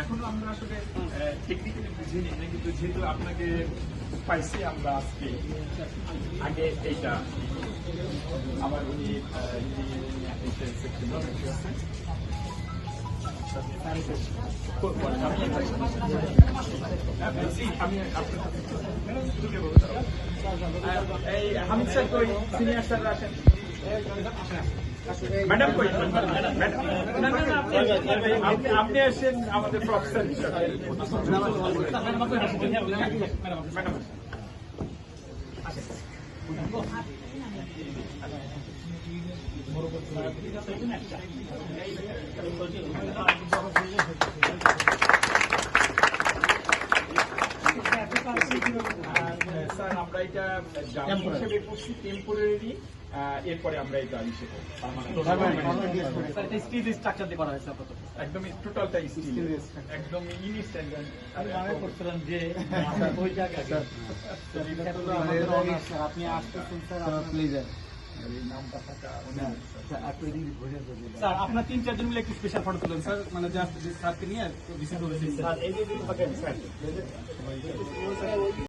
এখনও আমরা আসলে টেকনিক্যালি বুঝিনি না কিন্তু যেহেতু আপনাকে পাইছি আমরা আজকে আগে এইটা আমার উনি আমি আপনার হামিদ স্যার কই স্যার আসেন ম্যাডাম কই? আপনি- আসেন আমাদের প্রফেসর হিসাবে। স্যার আমরা এটা জামি হিসেবে করছি টেম্পোরারি এরপরে আমরা এটা ইসে করব। স্ট্রাকচার দিয়ে করা হয়েছে আপাতত। একদম টোটালটা স্টিল একদম ইনস্ট্যান্ট আমি মনে করছিলাম যে ওই জায়গায়। আপনি আসতেছেন স্যার। আপনার তিন, চারজন মিলে একটু স্পেশাল ফটো তুলেন, স্যার। মানে জাস্ট স্যারকে নিয়ে ভিসিট করেছি স্যার